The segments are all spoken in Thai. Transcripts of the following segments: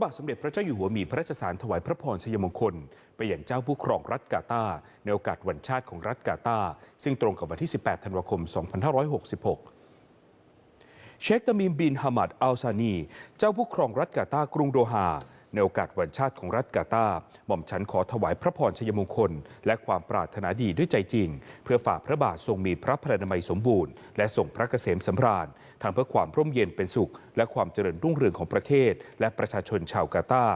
ระบาทสมเด็จพระเจ้าอยู่หัวมีพระราชสารถวายพระพรชัยมงคล ไปอย่างเจ้าผู้ครองรัฐกาตาในโอกาสวันชาติของรัฐกาตา ซึ่งตรงกับวันที่ 18 ธันวาคม 2566เชคตามีมบินฮามัดอัลซานี เจ้าผู้ครองรัฐกาตากรุงโดฮา ในโอกาสวันชาติของรัฐกาตาหม่อมฉันขอถวายพระพรชัยมงคล และความปรารถนาดีด้วยใจจริง เพื่อฝ่าพระบาททรงมีพระพลานามัยสมบูรณ์ และทรงพระเกษมสำราญทางเพื่อความร่มเย็นเป็นสุข และความเจริญรุ่งเรืองของประเทศ และประชาชนชาวกาตา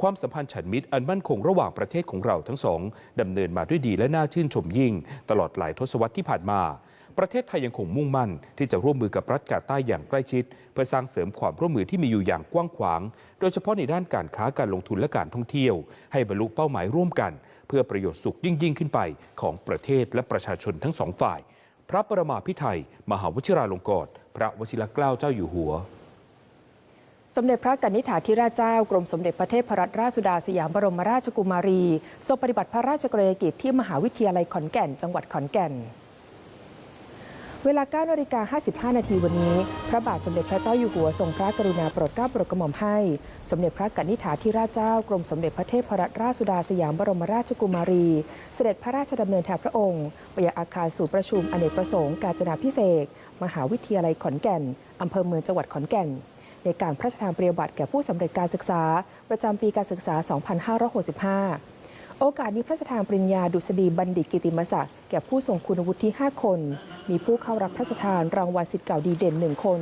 ความสัมพันธ์ฉันมิตรอันมั่นคงระหว่างประเทศของเราทั้งสองดำเนินมาด้วยดีและน่าชื่นชมยิ่ง ตลอดหลายทศวรรษที่ผ่านมา ประเทศไทยยังคงมุ่งมั่น ที่จะร่วมมือกับรัฐกาตาอย่างใกล้ชิด เพื่อสร้างเสริมความร่วมมือที่มีอยู่อย่างกว้างขวาง โดยเฉพาะในด้านการค้าการลงทุนและการท่องเที่ยว ให้บรรลุเป้าหมายร่วมกัน เพื่อประโยชน์สุขยิ่งยิ่งขึ้นไปของประเทศและประชาชนทั้งสองฝ่าย พระประมาพิไทยมหาวชิราลงกรณ์พระวชิรเกล้าเจ้าอยู่หัวสมเด็จพระกนิษฐาธิราชเจ้ากรมสมเด็จพระเทพรัตนราชสุดาสยามบรมราชกุมารีทรงปฏิบัติพระราชกรณียกิจที่มหาวิทยาลัยขอนแก่น จังหวัดขอนแก่น เวลา9นาฬิกา55 นาทีวันนี้ พระบาทสมเด็จพระเจ้าอยู่หัวทรงพระกรุณาโปรดเกล้าโปรดกระหม่อมให้ สมเด็จพระกนิษฐาธิราชเจ้ากรมสมเด็จพระเทพรัตนราชสุดาสยามบรมราชกุมารี เสด็จพระราชดำเนินแทนพระองค์ไปยังอาคารศูนย์ประชุมอเนกประสงค์กาญจนาพิเศษมหาวิทยาลัยขอนแก่นอำเภอเมืองจังหวัดขอนแก่นในการพระราชทานปริญญาบัตรแก่ผู้สำเร็จการศึกษา ประจำปีการศึกษา 2565 โอกาสนี้พระราชทานปริญญาดุษฎีบัณฑิตกิติมศักดิ์แก่ผู้ทรงคุณวุฒิที่5คน มีผู้เข้ารับพระราชทานรางวัลสิทธิ์เก่าดีเด่น 1 คน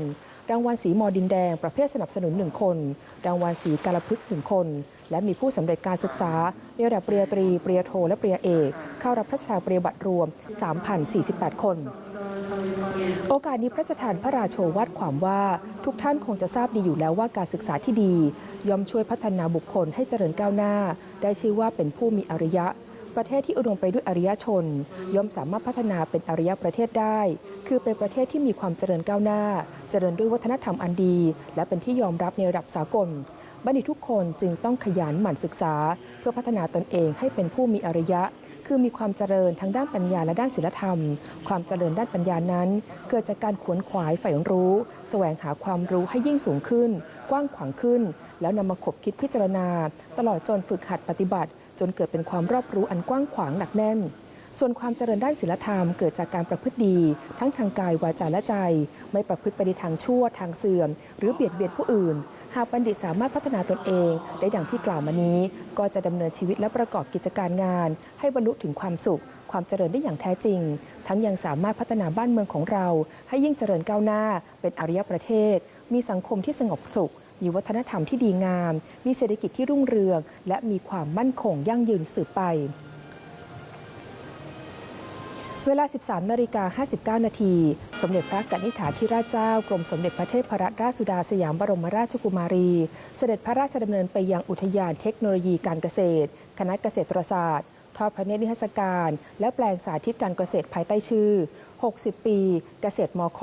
รางวัลสีมอดินแดง ประเภทสนับสนุน 1 คน รางวัลสีกาลพฤกษ์1คน และมีผู้สำเร็จการศึกษาในระดับปริญญาตรี ปริญญาโท และปริญญาเอก เข้ารับพระราชทานปริญญาบัตรรวม 3,048 คน โอกาสนี้พระราชทานพระราโชวาทความว่าทุกท่านคงจะทราบดีอยู่แล้วว่าการศึกษาที่ดี ย่อมช่วยพัฒนาบุคคลให้เจริญก้าวหน้า ได้ชื่อว่าเป็นผู้มีอริยะ ประเทศที่อุดมไปด้วยอริยชน ย่อมสามารถพัฒนาเป็นอริยประเทศได้ คือเป็นประเทศที่มีความเจริญก้าวหน้า เจริญด้วยวัฒนธรรมอันดี และเป็นที่ยอมรับในระดับสากลบัณฑิตทุกคนจึงต้องขยันหมั่นศึกษา เพื่อพัฒนาตนเองให้เป็นผู้มีอริยะ คือมีความเจริญทั้งด้านปัญญาและด้านศีลธรรม ความเจริญด้านปัญญานั้น เกิดจากการขวนขวายใฝ่รู้ แสวงหาความรู้ให้ยิ่งสูงขึ้น กว้างขวางขึ้น แล้วนำมาขบคิดพิจารณา ตลอดจนฝึกหัดปฏิบัติ จนเกิดเป็นความรอบรู้อันกว้างขวางหนักแน่น ส่วนความเจริญด้านศีลธรรมเกิดจากการประพฤติดี ทั้งทางกายวาจาและใจ ไม่ประพฤติไปในทางชั่วทางเสื่อม หรือเบียดเบียนผู้อื่น หากบัณฑิตสามารถพัฒนาตนเอง ได้ดังที่กล่าวมานี้ ก็จะดำเนินชีวิตและประกอบกิจการงาน ให้บรรลุถึงความสุข ความเจริญได้อย่างแท้จริง ทั้งยังสามารถพัฒนาบ้านเมืองของเรา ให้ยิ่งเจริญก้าวหน้า เป็นอารยประเทศ มีสังคมที่สงบสุขมีวัฒนธรรมที่ดีงาม มีเศรษฐกิจที่รุ่งเรือง และมีความมั่นคงยั่งยืนสืบไป เวลา 13นาฬิกา59 นาที สมเด็จพระกนิษฐาธิราชเจ้ากรมสมเด็จพระเทพรัตนราชสุดาสยามบรมราชกุมารี เสด็จพระราชดำเนินไปยังอุทยานเทคโนโลยีการเกษตร คณะเกษตรศาสตร์ ทอดพระเนตรนิทรรศการ และแปลงสาธิตการเกษตรภายใต้ชื่อ 60 ปี เกษตรมข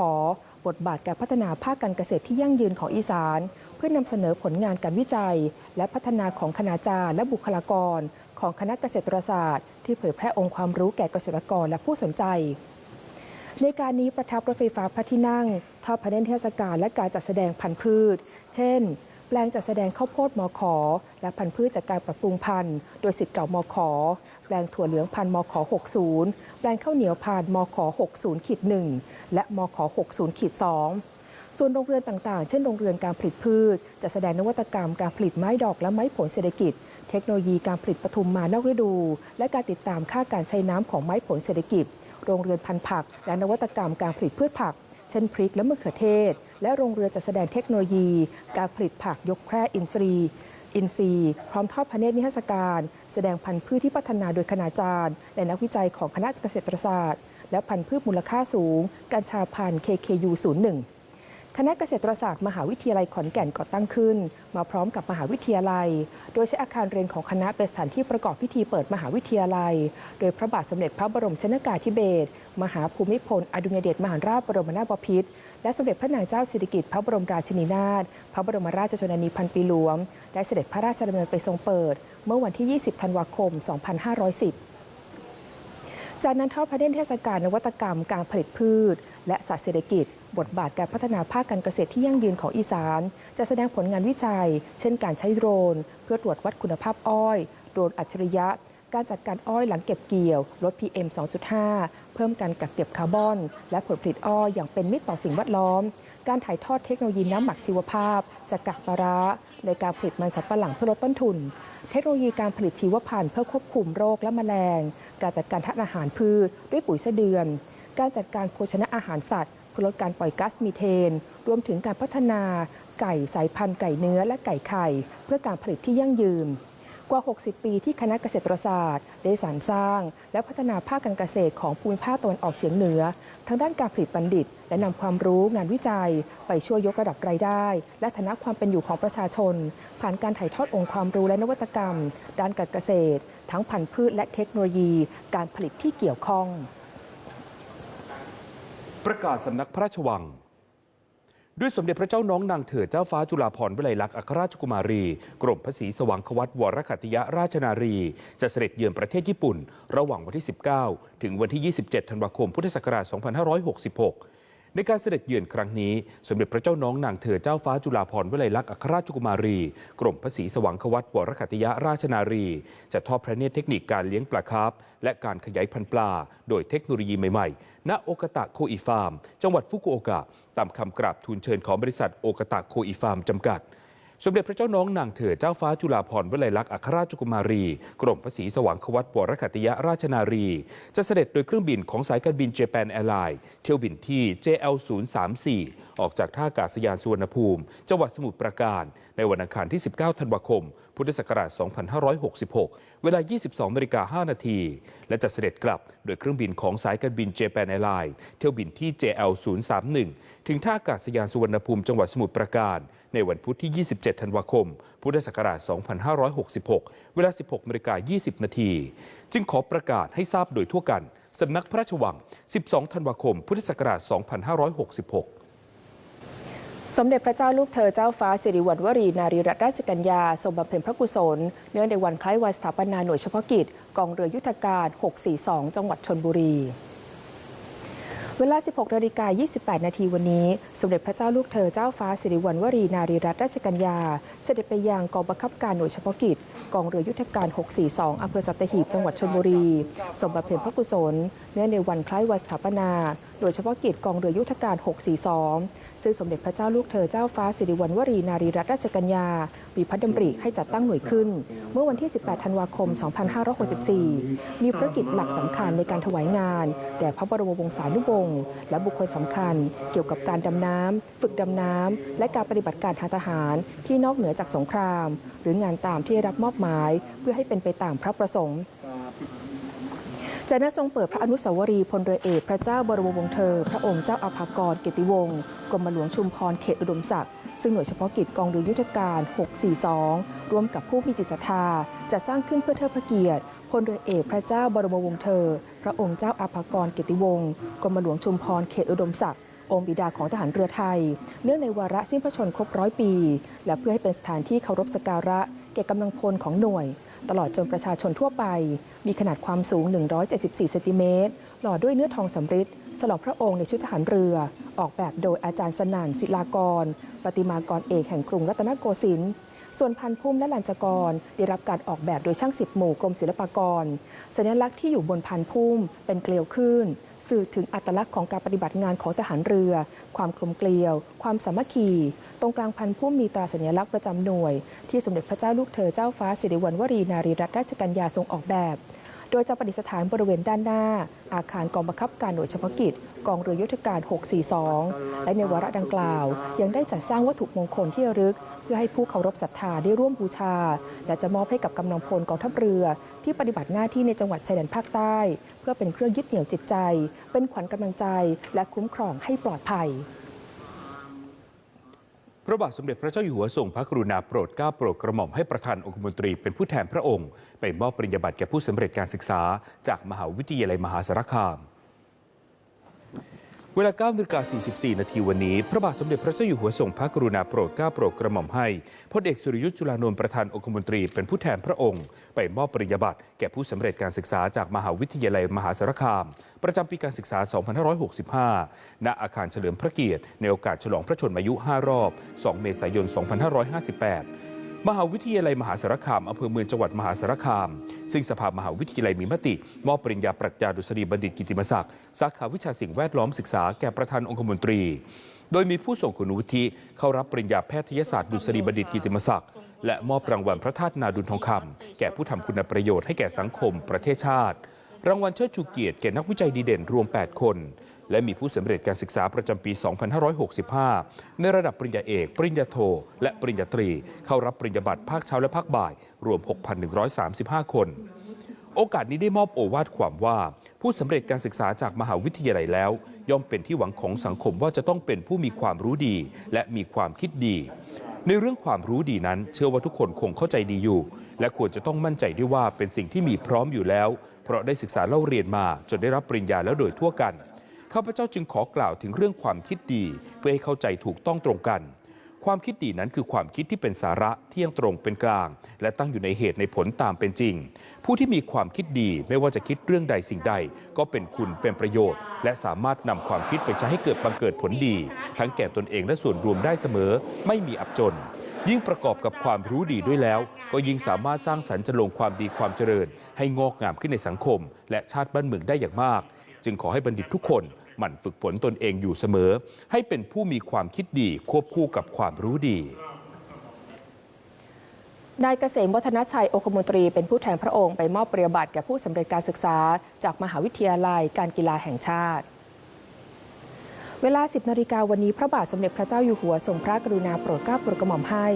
บทบาทการพัฒนาภาคการเกษตรที่ยั่งยืนของอีสาน เพื่อนำเสนอผลงานการวิจัย และพัฒนาของคณาจารย์และบุคลากร ของคณะเกษตรศาสตร์ ที่เผยแพร่องค์ความรู้แก่เกษตรกรและผู้สนใจ ในการนี้ประทับรถไฟฟ้าพระที่นั่งทอดพระเนตรเทศกาลและการจัดแสดงพันธุ์พืช เช่น แปลงจัดแสดงข้าวโพดมอขอ และพันธุ์พืชจากการปรับปรุงพันธุ์ โดยสิทธิ์เก่ามอขอ แปลงถั่วเหลืองพันธุ์มอขอ60 แปลงข้าวเหนียวพันธุ์มอขอ60ขีด1และมอขอ60ขีด2ส่วนโรงเรือนต่างๆ เช่นโรงเรือนการผลิตพืช จะแสดงนวัตกรรมการผลิตไม้ดอกและไม้ผลเศรษฐกิจ เทคโนโลยีการผลิตปทุมมานอกฤดู และการติดตามค่าการใช้น้ำของไม้ผลเศรษฐกิจ โรงเรือนพันธุ์ผัก และนวัตกรรมการผลิตพืชผัก เช่นพริกและมะเขือเทศ และโรงเรือนจัดแสดงเทคโนโลยี การผลิตผักยกแคร่อินทรีย์อินทรีพร้อมทอดพระเนตรนิทรรศการ แสดงพันธุ์พืชที่พัฒนาโดยคณาจารย์ และนักวิจัยของคณะเกษตรศาสตร์ และพันธุ์พืชมูลค่าสูง กัญชาพันธุ์ KKU 01 คณะเกษตรศาสตร์มหาวิทยาลัยขอนแก่นก่อตั้งขึ้น มาพร้อมกับมหาวิทยาลัย โดยใช้อาคารเรียนของคณะเป็นสถานที่ประกอบพิธีเปิดมหาวิทยาลัย โดยพระบาทสมเด็จพระบรมชนกาธิเบศรมหาภูมิพลอดุลยเดชมหาราชบรมนาถบพิตรและสมเด็จพระนางเจ้าสิริกิติ์พระบรมราชินีนาถพระบรมราชชนนีพันปีหลวงได้เสด็จพระราชดำเนินไปทรงเปิด เมื่อวันที่ 20 ธันวาคม 2510 จากนั้นทอดพระเนตรเทศกาลนวัตกรรมการผลิตพืช และศาสตว์เศรษฐกิจ บทบาทการพัฒนาภาคการเกษตรที่ยั่งยืนของอีสาน จะแสดงผลงานวิจัย เช่นการใช้โดรน เพื่อตรวจวัดคุณภาพอ้อย โดรนอัจฉริยะ การจัดการอ้อยหลังเก็บเกี่ยว ลด PM 2.5 เพิ่มการกักเก็บคาร์บอน และผลผลิตอ้อยอย่างเป็นมิตรต่อสิ่งแวดล้อม การถ่ายทอดเทคโนโลยีน้ำหมักชีวภาพจากกากปลาร้าในการผลิตมันสำปะหลังเพื่อลดต้นทุน เทคโนโลยีการผลิตชีวพันธุ์เพื่อควบคุมโรคและแมลง การจัดการทานอาหารพืชด้วยปุ๋ยเสเดือน การจัดการโภชนะอาหารสัตว์เพื่อลดการปล่อยก๊าซมีเทน รวมถึงการพัฒนาไก่สายพันธุ์ไก่เนื้อและไก่ไข่ เพื่อการผลิตที่ยั่งยืนกว่า 60 ปีที่คณะเกษตรศาสตร์ ได้สรรสร้าง และพัฒนาภาคการเกษตรของภูมิภาคตะวันออกเฉียงเหนือทั้งด้านการผลิตบัณฑิต และนำความรู้งานวิจัย ไปช่วยยกระดับรายได้ และฐานะความเป็นอยู่ของประชาชน ผ่านการถ่ายทอดองค์ความรู้และนวัตกรรม ด้านการเกษตร ทั้งพันธุ์พืชและเทคโนโลยี การผลิตที่เกี่ยวข้อง ประกาศสำนักพระราชวัง ด้วยสมเด็จพระเจ้าน้องนางเถิดเจ้าฟ้าจุฬาภรณ์วิไลลักษณ์อัครราชกุมารี กรมพระศรีสว่างควัตวรคัตติยราชนารี จะเสด็จเยือนประเทศญี่ปุ่น ระหว่างวันที่ 19 ถึงวันที่ 27 ธันวาคมพุทธศักราช 2566 ในการเสด็จเยือนครั้งนี้ สมเด็จพระเจ้าน้องนางเธอเจ้าฟ้าจุฬาภรณ์วิไลลักษณ์อัครราชกุมารี กรมพระศรีสว่างควัตวรคัตติยราชนารี จะทอดพระเนตรเทคนิคการเลี้ยงปลาคาร์ฟและการขยายพันธุ์ปลา โดยเทคโนโลยีใหม่ๆ ณ โอกาตะโคอีฟาร์ม จังหวัดฟุกุโอกะ ตามคำกราบทูลเชิญของบริษัทโอกาตะโคอีฟาร์มจำกัด สมเด็จพระเจ้าน้องนางเถิดเจ้าฟ้าจุฬาภรณ์วิไลลักษณ์อัครราชกุมารี กรมพระศรีสว่างควัตวรขัตติยราชนารี จะเสด็จโดยเครื่องบินของสายการบินเจแปนแอร์ไลน์เที่ยวบินที่ JL 034ออกจากท่าอากาศยานสุวรรณภูมิ จังหวัดสมุทรปราการ ในวันอังคารที่ 19 ธันวาคม พุทธศักราช 2566 เวลา 22นาฬิกา5นาที และจะเสด็จกลับโดยเครื่องบินของสายการบินเจแปนแอร์ไลน์เที่ยวบินที่ JL 031ถึงท่าอากาศยานสุวรรณภูมิจังหวัดสมุทรปราการ ในวันพุธที่ 27ธันวาคม พุทธศักราช 2566 เวลา 16นาฬิกา20 นาที จึงขอประกาศให้ทราบโดยทั่วกัน สำนักพระราชวัง 12 ธันวาคม พุทธศักราช 2566สมเด็จพระเจ้าลูกเธอเจ้าฟ้าสิริวัณวรี นารีรัตนราชกัญญาทรงบำเพ็ญพระกุศล เนื่องในวันคล้ายวันสถาปนาหน่วยเฉพาะกิจ กองเรือยุทธการ 642 จังหวัดชนบุรี เวลา 16นาฬิกา28 นาทีวันนี้ สมเด็จพระเจ้าลูกเธอเจ้าฟ้าสิริวัณวรีนารีรัตนราชกัญญา เสด็จไปยังกองบังคับการหน่วยเฉพาะกิจ กองเรือยุทธการ 642 อำเภอสัตหีบ จังหวัดชลบุรี สมบัติเพ็ญพระกุศล เนื่องในวันคล้ายวันสถาปนาโดยเฉพาะกิจกองเรือยุทธการ 642 ซึ่งสมเด็จพระเจ้าลูกเธอเจ้าฟ้าสิริวัณวรีนารีรัตนราชกัญญา มีพระดำริให้จัดตั้งหน่วยขึ้น เมื่อวันที่ 18 ธันวาคม 2564 มีภารกิจหลักสำคัญในการถวายงาน แด่พระบรมวงศานุวงศ์และบุคคลสำคัญ เกี่ยวกับการดำน้ำฝึกดำน้ำและการปฏิบัติการทางทหารที่นอกเหนือจากสงคราม หรืองานตามที่ได้รับมอบหมาย เพื่อให้เป็นไปตามพระประสงค์ จากนั้นทรงเปิดพระอนุสาวรีย์พลเรือเอกพระเจ้าบรมวงศ์เธอ พระองค์เจ้าอาภากรเกติวงศ์กรมหลวงชุมพรเขตอุดมศักดิ์ซึ่งหน่วยเฉพาะกิจกองเรือยุทธการ 642 ร่วมกับผู้มีจิตศรัทธาจะสร้างขึ้นเพื่อเทิดพระเกียรติพลเรือเอกพระเจ้าบรมวงศ์เธอ พระองค์เจ้าอาภากรเกติวงศ์กรมหลวงชุมพรเขตอุดมศักดิ์องค์บิดาของทหารเรือไทย เนื่องในวาระสิ้นพระชนครบร้อยปี และเพื่อให้เป็นสถานที่เคารพสักการะแก่กำลังพลของหน่วย ตลอดจนประชาชนทั่วไป มีขนาดความสูง 174 เซนติเมตร หล่อด้วยเนื้อทองสำริดสลองพระองค์ในชุดทหารเรือ ออกแบบโดยอาจารย์สนั่นศิลากร ปฏิมากรเอกแห่งกรุงรัตนโกสินทร์ ส่วนพันพุ่มและลันจกร ได้รับการออกแบบโดยช่างสิบหมู่กรมศิลปากร สัญลักษณ์ที่อยู่บนพันพุ่มเป็นเกลียวขึ้น สื่อถึงอัตลักษณ์ของการปฏิบัติงานของทหารเรือ ความกลมเกลียว ความสามัคคี ตรงกลางพันพุ่มมีตราสัญลักษณ์ประจำหน่วย ที่สมเด็จพระเจ้าลูกเธอเจ้าฟ้าสิริวัณวรีนารีรัตนราชกัญญาทรงออกแบบ โดยจะประดิษฐานบริเวณด้านหน้า อาคารกองบังคับการหน่วยเฉพาะกิจ กองเรือยุทธการ 642 และในวาระดังกล่าว ยังได้จัดสร้างวัตถุมงคลที่ระลึก เพื่อให้ผู้เคารพศรัทธาได้ร่วมบูชา และจะมอบให้กับกำลังพลกองทัพเรือ ที่ปฏิบัติหน้าที่ในจังหวัดชายแดนภาคใต้ เพื่อเป็นเครื่องยึดเหนี่ยวจิตใจ เป็นขวัญกำลังใจ และคุ้มครองให้ปลอดภัย พระบาทสมเด็จพระเจ้าอยู่หัวทรงพระกรุณาโปรดเกล้าโปรดกระหม่อมให้ประธานองคมนตรีเป็นผู้แทนพระองค์ไปมอบปริญญาบัตรแก่ผู้สำเร็จการศึกษา จากมหาวิทยาลัยมหาสารคาม เวลา9นาฬิกา44 นาทีวันนี้ พระบาทสมเด็จพระเจ้าอยู่หัวทรงพระกรุณาโปรดเกล้าโปรดกระหม่อมให้พลเอกสุรยุทธ์จุลานนท์ประธานองคมนตรีเป็นผู้แทนพระองค์ ไปมอบปริญญาบัตรแก่ผู้สำเร็จการศึกษาจากมหาวิทยาลัยมหาสารคาม ประจำปีการศึกษา 2565 ณ อาคารเฉลิมพระเกียรติ ในโอกาสฉลองพระชนมายุ 5 รอบ 2 เมษายน 2558 มหาวิทยาลัยมหาสารคามอำเภอเมืองจังหวัดมหาสารคาม ซึ่งสภามหาวิทยาลัยมีมติ มอบปริญญาปรัชญาดุษฎีบัณฑิตกิติมศักดิ์สาขาวิชาสิ่งแวดล้อมศึกษาแก่ประธานองคมนตรี โดยมีผู้ส่งคุณวุฒิเข้ารับปริญญาแพทยศาสตร์ดุษฎีบัณฑิตกิติมศักดิ์และมอบรางวัลพระธาตุนาดุลทองคำแก่ผู้ทำคุณประโยชน์ให้แก่สังคมประเทศชาติ รางวัลเชิดชูเกียรติแก่นักวิจัยดีเด่นรวม 8 คน และมีผู้สำเร็จการศึกษาประจำปี 2565 ในระดับปริญญาเอก ปริญญาโท และปริญญาตรี เข้ารับปริญญาบัตรภาคเช้าและภาคบ่าย รวม 6,135 คน โอกาสนี้ได้มอบโอวาทความว่า ผู้สำเร็จการศึกษาจากมหาวิทยาลัยแล้ว ย่อมเป็นที่หวังของสังคมว่าจะต้องเป็นผู้มีความรู้ดี และมีความคิดดี ในเรื่องความรู้ดีนั้น เชื่อว่าทุกคนคงเข้าใจดีอยู่ และควรจะต้องมั่นใจด้วยว่าเป็นสิ่งที่มีพร้อมอยู่แล้ว เพราะได้ศึกษาเล่าเรียนมาจนได้รับปริญญาแล้วโดยทั่วกัน ข้าพเจ้าจึงขอกล่าวถึงเรื่องความคิดดี เพื่อให้เข้าใจถูกต้องตรงกัน ความคิดดีนั้นคือความคิดที่เป็นสาระเที่ยงตรงเป็นกลาง และตั้งอยู่ในเหตุในผลตามเป็นจริง ผู้ที่มีความคิดดีไม่ว่าจะคิดเรื่องใดสิ่งใด ก็เป็นคุณเป็นประโยชน์ และสามารถนำความคิดไปใช้ให้เกิดบังเกิดผลดี ทั้งแก่ตนเองและส่วนรวมได้เสมอ ไม่มีอับจนยิ่งประกอบกับความรู้ดีด้วยแล้ว ก็ยิ่งสามารถสร้างสรรค์จะลงความดีความเจริญ ให้งอกงามขึ้นในสังคม และชาติบ้านเมืองได้อย่างมาก จึงขอให้บัณฑิตทุกคนหมั่นฝึกฝนตนเองอยู่เสมอ ให้เป็นผู้มีความคิดดีควบคู่กับความรู้ดีนายเกษมวัฒนชัย องคมนตรี เป็นผู้แทนพระองค์ไปมอบปริญญาบัตรแก่ผู้สำเร็จการศึกษา จากมหาวิทยาลัยการกีฬาแห่งชาติ เวลา 10นาฬิกาวันนี้พระบาทสมเด็จพระเจ้าอยู่หัวทรงพระกรุณาโปรดเกล้าโปรดกระหม่อมให้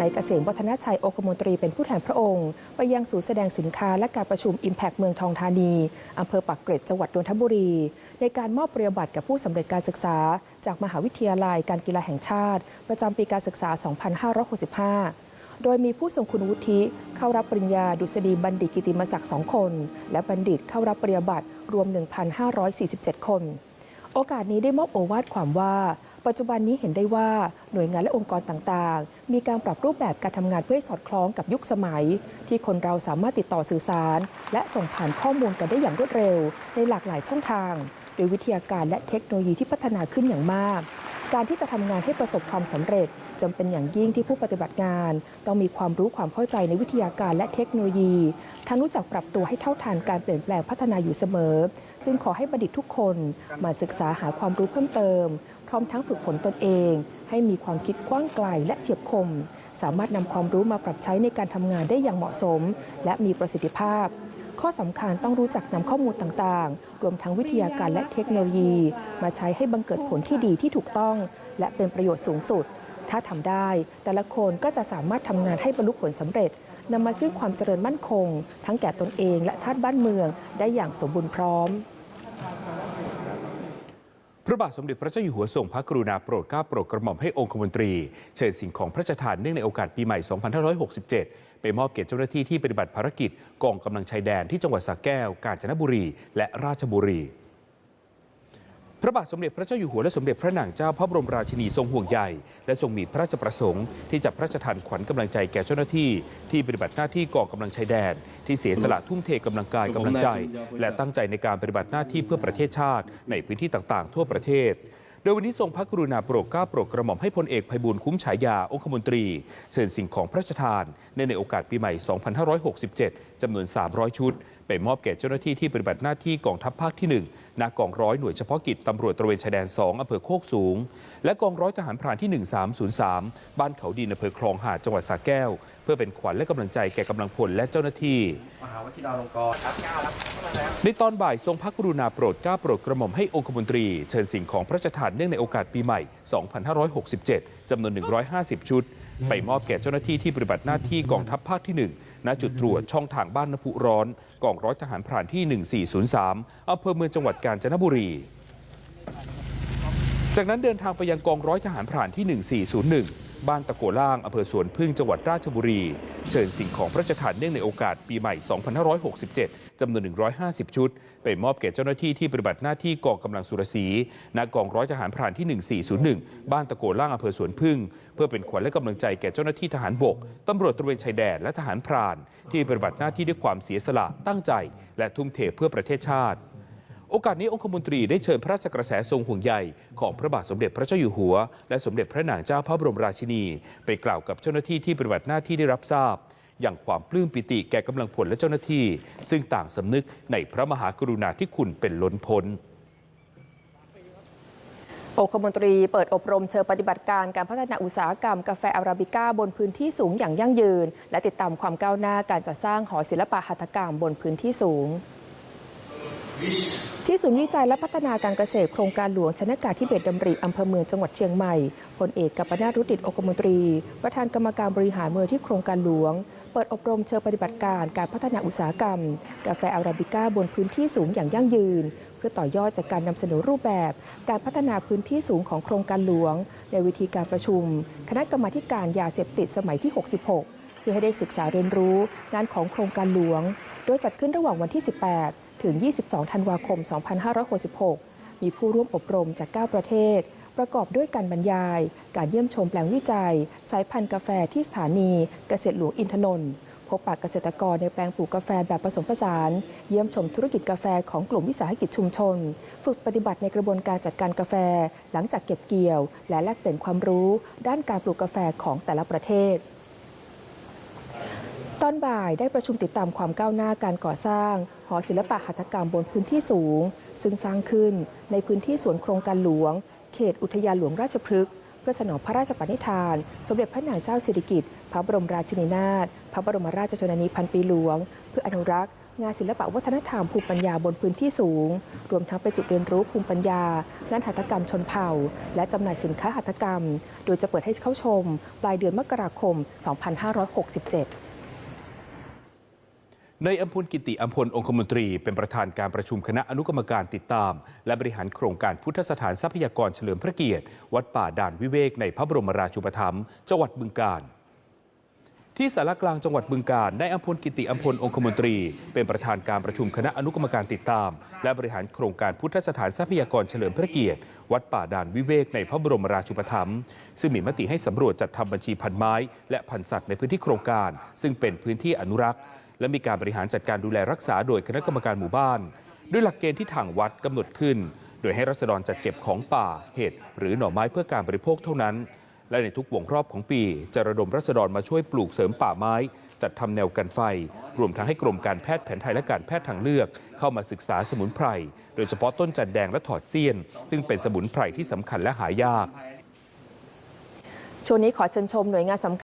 นายเกษมวัฒนชัยอคมนตรีเป็นผู้แทนพระองค์ ไปยังศูนย์แสดงสินค้าและการประชุม Impact เมืองทองธานีอำเภอปักเกร็ดจังหวัดนนทบุรี ในการมอบปริญญาบัตรแก่ผู้สำเร็จการศึกษา จากมหาวิทยาลัยการกีฬาแห่งชาติ ประจำปีการศึกษา 2565โดยมีผู้ทรงคุณวุฒิเข้ารับปริญญาดุษฎีบัณฑิตกิติมศักดิ์สองคน และบัณฑิตเข้ารับปริญญาบัตรรวม 1,547 คน โอกาสนี้ได้มอบโอวาทความว่า ปัจจุบันนี้เห็นได้ว่าหน่วยงานและองค์กรต่างๆ มีการปรับรูปแบบการทำงานเพื่อสอดคล้องกับยุคสมัย ที่คนเราสามารถติดต่อสื่อสาร และส่งผ่านข้อมูลกันได้อย่างรวดเร็ว ในหลากหลายช่องทาง โดยวิทยาการและเทคโนโลยีที่พัฒนาขึ้นอย่างมาก การที่จะทำงานให้ประสบความสำเร็จ จำเป็นอย่างยิ่งที่ผู้ปฏิบัติงาน ต้องมีความรู้ความเข้าใจในวิทยาการและเทคโนโลยี ทั้งรู้จักปรับตัวให้เท่าทันการเปลี่ยนแปลงพัฒนาอยู่เสมอ จึงขอให้บัณฑิตทุกคนมาศึกษาหาความรู้เพิ่มเติม พร้อมทั้งฝึกฝนตนเอง ให้มีความคิดกว้างไกลและเฉียบคม สามารถนำความรู้มาปรับใช้ในการทำงานได้อย่างเหมาะสม และมีประสิทธิภาพข้อสำคัญต้องรู้จักนำข้อมูลต่างๆ รวมทั้งวิทยาการและเทคโนโลยี มาใช้ให้บังเกิดผลที่ดีที่ถูกต้อง และเป็นประโยชน์สูงสุด ถ้าทำได้ แต่ละคนก็จะสามารถทำงานให้บรรลุผลสำเร็จนำมาซึ่งความเจริญมั่นคง ทั้งแก่ตนเองและชาติบ้านเมืองได้อย่างสมบูรณ์พร้อม พระบาทสมเด็จพระเจ้าอยู่หัวทรงพระกรุณาโปรดเกล้าโปรดกระหม่อมให้องคมนตรี เชิญสิ่งของพระราชทานเนื่องในโอกาสปีใหม่ 2567 ไปมอบเกียรติเจ้าหน้าที่ที่ปฏิบัติภารกิจกองกำลังชายแดนที่จังหวัดสระแก้ว กาญจนบุรี และราชบุรี พระบาทสมเด็จพระเจ้าอยู่หัวและสมเด็จพระนางเจ้าพระบรมราชินีทรงห่วงใยและทรงมีพระราชประสงค์ ที่จะพระราชทานขวัญกำลังใจแก่เจ้าหน้าที่ ที่ปฏิบัติหน้าที่ก่อกำลังชายแดน ที่เสียสละทุ่มเทกำลังกายกำลังใจ และตั้งใจในการปฏิบัติหน้าที่เพื่อประเทศชาติ ในพื้นที่ต่างๆ ทั่วประเทศโดยวันนี้ทรงพระกรุณาโปรดเกล้าโปรดกระหม่อมให้พลเอกไพบูลย์คุ้มฉายาองคมนตรี เชิญสิ่งของพระราชทานเนื่องในโอกาสปีใหม่ 2567 จำนวน 300 ชุด ไปมอบแก่เจ้าหน้าที่ที่ปฏิบัติหน้าที่กองทัพภาคที่1ณกองร้อยหน่วยเฉพาะกิจตำรวจตระเวนชายแดน 2อำเภอโคกสูง และกองร้อยทหารพรานที่ 1303 บ้านเขาดินอำเภอคลองหาดจังหวัดสระแก้ว เพื่อเป็นขวัญและกำลังใจแก่กำลังพลและเจ้าหน้าที่มหาวิทยาลัยลงกรณ์ครับก้าวครับเข้าในตอนบ่ายทรงพระกรุณาโปรดกล้าโปรดกระหม่อมให้องคมนตรี เชิญสิ่งของพระราชทานเนื่องในโอกาสปีใหม่ 2567 จำนวน 150 ชุด ไปมอบแก่เจ้าหน้าที่ที่ปฏิบัติหน้าที่กองทัพภาคที่ 1 ณจุดตรวจช่องทางบ้านนพุร้อน กองร้อยทหารพรานที่ 1403อำเภอเมืองจังหวัดกาญจนบุรี จากนั้นเดินทางไปยังกองร้อยทหารพรานที่ 1401 บ้านตะโกล่างอำเภอสวนพึ่งจังหวัดราชบุรี เชิญสิ่งของพระราชทานเนื่องในโอกาสปีใหม่ 2567 จำนวน 150 ชุด ไปมอบแก่เจ้าหน้าที่ที่ปฏิบัติหน้าที่กองกำลังสุรศรีณกองร้อยทหารพรานที่ 1401 บ้านตะโกล่างอำเภอสวนพึ่ง เพื่อเป็นขวัญและกำลังใจแก่เจ้าหน้าที่ทหารบกตำรวจตระเวนชายแดนและทหารพราน ที่ปฏิบัติหน้าที่ด้วยความเสียสละตั้งใจ และทุ่มเทเพื่อประเทศชาติ โอกาสนี้องคมนตรีได้เชิญพระราชกระแสทรงห่วงใยของพระบาทสมเด็จพระเจ้าอยู่หัว และสมเด็จพระนางเจ้าพระบรมราชินี ไปกล่าวกับเจ้าหน้าที่ที่ปฏิบัติหน้าที่ได้รับทราบ อย่างความปลื้มปิติแก่กำลังพลและเจ้าหน้าที่ ซึ่งต่างสำนึกในพระมหากรุณาธิคุณเป็นล้นพ้นองคมนตรีเปิดอบรมเชิงปฏิบัติการการพัฒนาอุตสาหกรรมกาแฟอาราบิก้าบนพื้นที่สูงอย่างยั่งยืน และติดตามความก้าวหน้าการจัดสร้างหอศิลปะหัตถกรรมบนพื้นที่สูง ที่ศูนย์วิจัยและพัฒนาการเกษตรโครงการหลวงชนากาธิเบศรดำริอำเภอเมืองจังหวัดเชียงใหม่พลเอกกัปนาทรุดิตองคมนตรี ประธานกรรมการบริหารเมูลที่โครงการหลวง เปิดอบรมเชิงปฏิบัติการการพัฒนาอุตสาหกรรม กาแฟอาราบิก้าบนพื้นที่สูงอย่างยั่งยืน เพื่อต่อยอดจากการนำเสนอรูปแบบ การพัฒนาพื้นที่สูงของโครงการหลวง ในวิธีการประชุม คณะกรรมาการยาเสพติดสมัยที่ 66 เพื่อให้ได้ศึกษาเรียนรู้งานของโครงการหลวง โดยจัดขึ้นระหว่างวันที่ 18 ถึง 22 ธันวาคม 2566 มีผู้ร่วมอบรมจาก 9 ประเทศ ประกอบด้วยการบรรยาย การเยี่ยมชมแปลงวิจัย สายพันธุ์กาแฟที่สถานีเกษตรหลวงอินทนนท์พบปะเกษตรกรในแปลงปลูกกาแฟแบบผสมผสาน เยี่ยมชมธุรกิจกาแฟของกลุ่มวิสาหกิจชุมชน ฝึกปฏิบัติในกระบวนการจัดการกาแฟ หลังจากเก็บเกี่ยว และแลกเปลี่ยนความรู้ ด้านการปลูกกาแฟของแต่ละประเทศ ตอนบ่ายได้ประชุมติดตามความก้าวหน้าการก่อสร้าง หอศิลปะหัตถกรรมบนพื้นที่สูง ซึ่งสร้างขึ้นในพื้นที่สวนโครงการหลวง เขตอุทยานหลวงราชพฤกษ์เพื่อสนองพระราชปณิธาน สมเด็จพระนางเจ้าสิริกิติ์พระบรมราชินีนาถพระบรมราชชนนีพันปีหลวง เพื่ออนุรักษ์งานศิลปะวัฒนธรรมภูมิปัญญาบนพื้นที่สูง รวมทั้งเป็นจุดเรียนรู้ภูมิปัญญา งานหัตถกรรมชนเผ่า และจำหน่ายสินค้าหัตถกรรม โดยจะเปิดให้เข้าชม ปลายเดือนมกราคม 2567 ในอัมพลกิติอัมพลองคมนตรี เป็นประธานการประชุมคณะอนุกรรมการติดตาม และบริหารโครงการพุทธสถานทรัพยากรเฉลิมพระเกียรติ วัดป่าด่านวิเวกในพระบรมราชูปถัมภ์จังหวัดบึงกาฬที่สารกลางจังหวัดบึงกาฬนายอัมพลกิติอัมพลองคมนตรี เป็นประธานการประชุมคณะอนุกรรมการติดตาม และบริหารโครงการพุทธสถานทรัพยากรเฉลิมพระเกียรติ วัดป่าด่านวิเวกในพระบรมราชูปถัมภ์ซึ่งมีมติให้สำรวจจัดทำบัญชีพันไม้ และพันสัตว์ในพื้นที่โครงการ ซึ่งเป็นพื้นที่อนุรักษ์ และมีการบริหารจัดการดูแลรักษาโดยคณะกรรมการหมู่บ้าน ด้วยหลักเกณฑ์ที่ทางวัดกำหนดขึ้น โดยให้รัษฎรจัดเก็บของป่า เห็ดหรือหน่อไม้เพื่อการบริโภคเท่านั้น และในทุกวงรอบของปีจะระดมรัษฎรมาช่วยปลูกเสริมป่าไม้ จัดทำแนวกันไฟ รวมทั้งให้กรมการแพทย์แผนไทยและการแพทย์ทางเลือก เข้ามาศึกษาสมุนไพรโดยเฉพาะต้นจันแดงและถอดเสี้ยน ซึ่งเป็นสมุนไพรที่สำคัญและหายาก ช่วงนี้ขอเชิญชมหน่วยงานสำคัญ